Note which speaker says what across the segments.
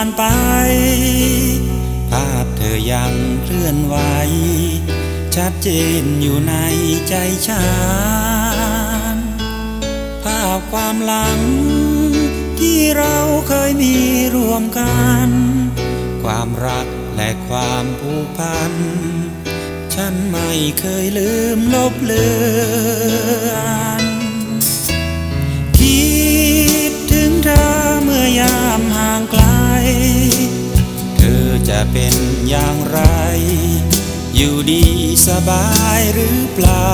Speaker 1: านไป ภาพเธอยังเคลื่อนไหว ชัดเจนอยู่ในใจฉัน ภาพความหลัง ที่เราเคยมีรวมกัน ความรักและความผูกพัน ฉันไม่เคยลืมลบเลือน อย่างไร อยู่ดีสบายหรือเปล่า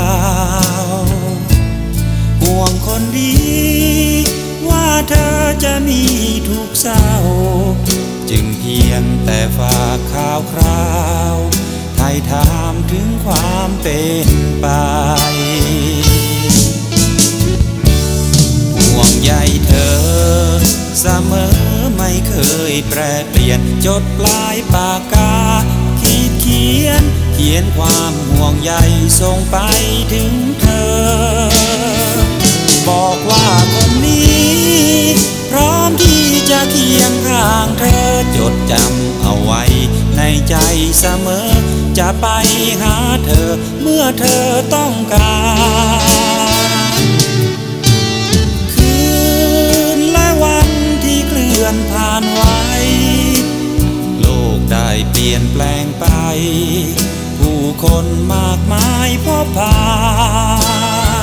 Speaker 1: ห่วงคนดี ว่าเธอจะมีทุกเศร้า จึงเพียงแต่ฝากข่าวคราวไทยถามถึงความเป็นไปห่วงใยเธอเสมอ ยแปรเปลี่ยนจดปลายปากกา ขีดเขียน เขียนความห่วงใยส่งไปถึงเธอ บอกว่าคนนี้ พร้อมที่จะเคียงข้างเธอจดจำเอาไว้ ในใจเสมอ จะไปหาเธอเมื่อเธอต้องการ ผู้คนมากมายพบผ่า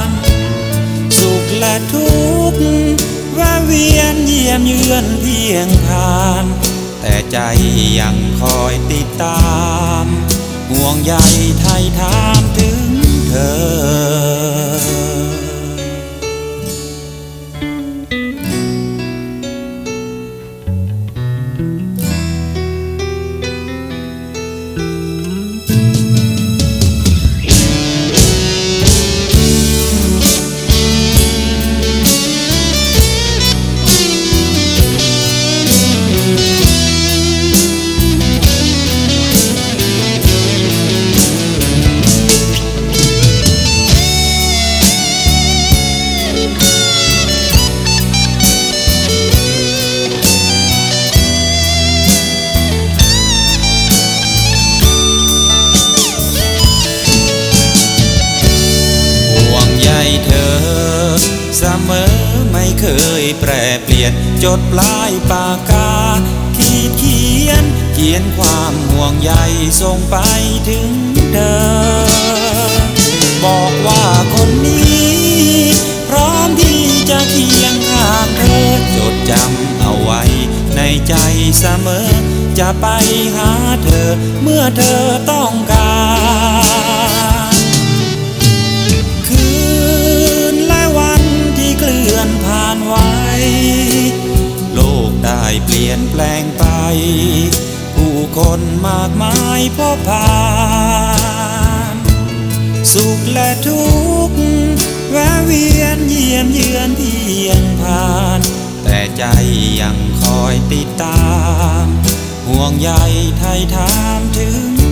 Speaker 1: น สุขและทุกข์แวะเวียนเยี่ยมเยือนเพียงผ่าน แต่ใจยังคอยติดตาม ห่วงใยไทยถามถึงเธอ แปรเปลี่ยนจดปลายปากกา ขีดเขียน เขียนความห่วงใยส่งไปถึงเธอ บอกว่าคนนี้ พร้อมที่จะเคียงข้างเธอ จดจำเอาไว้ในใจเสมอ จะไปหาเธอเมื่อเธอต้องการ เปลี่ยนแปลงไป ผู้คนมากมายพบผ่านสุขและทุกข์แวะเวียนเยี่ยมเยือนเพียงผ่าน แต่ใจยังคอยติดตาม ห่วงใยไทยถามถึง